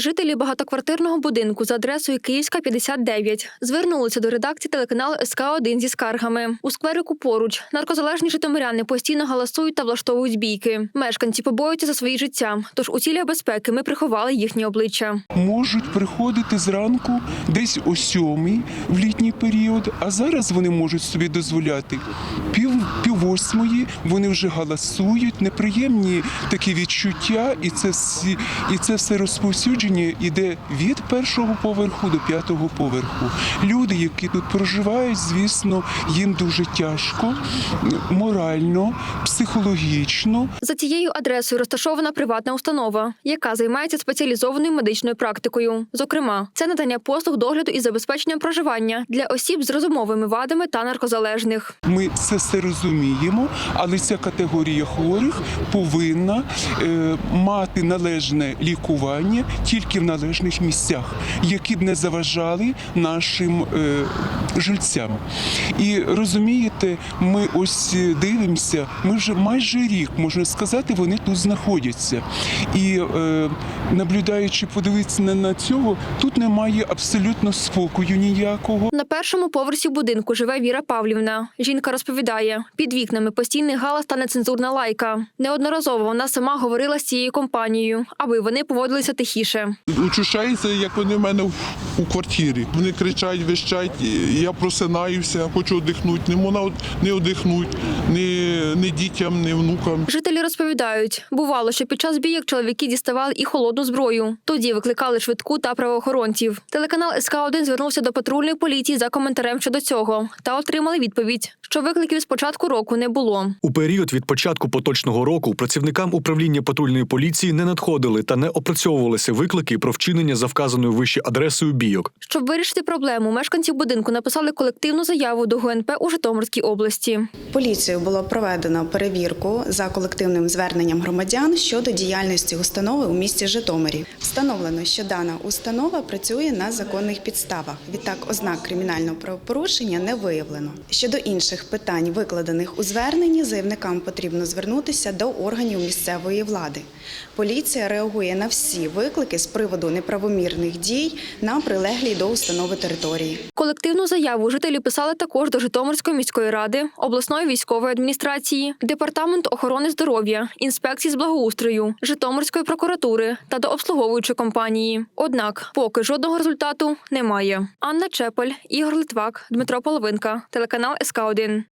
Жителі багатоквартирного будинку за адресою Київська 59 звернулися до редакції телеканалу СК 1 зі скаргами. У скверику поруч наркозалежні житомиряни постійно галасують та влаштовують бійки. Мешканці побоюються за свої життя. Тож у цілях безпеки ми приховали їхні обличчя. можуть приходити зранку десь о сьомій в літній період, а зараз вони можуть собі дозволяти пів, пів восьмої, вони вже галасують, неприємні такі відчуття, і це всі, і це все розповсюдження іде від першого поверху до п'ятого поверху. Люди, які тут проживають, звісно, їм дуже тяжко морально, психологічно. За цією адресою розташована приватна установа, яка займається спеціалізованою медичною практикою. Зокрема, це надання послуг догляду і забезпечення проживання для осіб з розумовими вадами та наркозалежних. Ми це все розуміємо, але ця категорія хворих повинна е, мати належне лікування тільки в належних місцях, які б не заважали нашим е, жильцям. І розумієте, ми ось дивимося, ми вже майже рік, можна сказати, вони тут знаходяться. І е, наблюдаючи, подивитися на, цього, тут немає абсолютно спокою ніякого. На першому поверсі будинку живе Віра Павлівна. Жінка розповідає, під вікнами постійний галас та нецензурна лайка. Неодноразово вона сама говорила з цією компанією, аби вони поводилися тихіше. Учущається, як вони в мене у квартирі. Вони кричать, вищать, я просинаюся, хочу одихнути. Не можна не одихнути, ні, ні дітям, ні внукам. Жителі розповідають, бувало, що під час бійок чоловіки діставали і холодну зброю. Тоді викликали швидку та правоохоронців. Телеканал СК 1 звернувся до патрульної поліції за коментарем щодо цього та отримали відповідь, що викликів з початку року не було. У період від початку поточного року працівникам управління патрульної поліції не надходили та не опрацьовувалися виклики про вчинення за вказаною вище адресою бійок. Щоб вирішити проблему, мешканці будинку написали колективну заяву до ГУНП у Житомирській області. Поліцією було проведено перевірку за колективним зверненням громадян щодо діяльності установи у місті Житомирі. Встановлено, що дана установа працює на законних підставах. Відтак, ознак кримінального правопорушення не виявлено. Щодо інших питань, викладених у зверненні, заявникам потрібно звернутися до органів місцевої влади. Поліція реагує на всі виклики з приводу неправомірних дій на прилеглій до установи території. Колективну заяву жителі писали також до Житомирської міської ради, обласної військової адміністрації, департаменту охорони здоров'я, інспекції з благоустрою, Житомирської прокуратури та до обслуговуючої компанії. Однак, поки жодного результату немає. Анна Чепель, Ігор Литвак, Дмитро Половинка, телеканал СК 1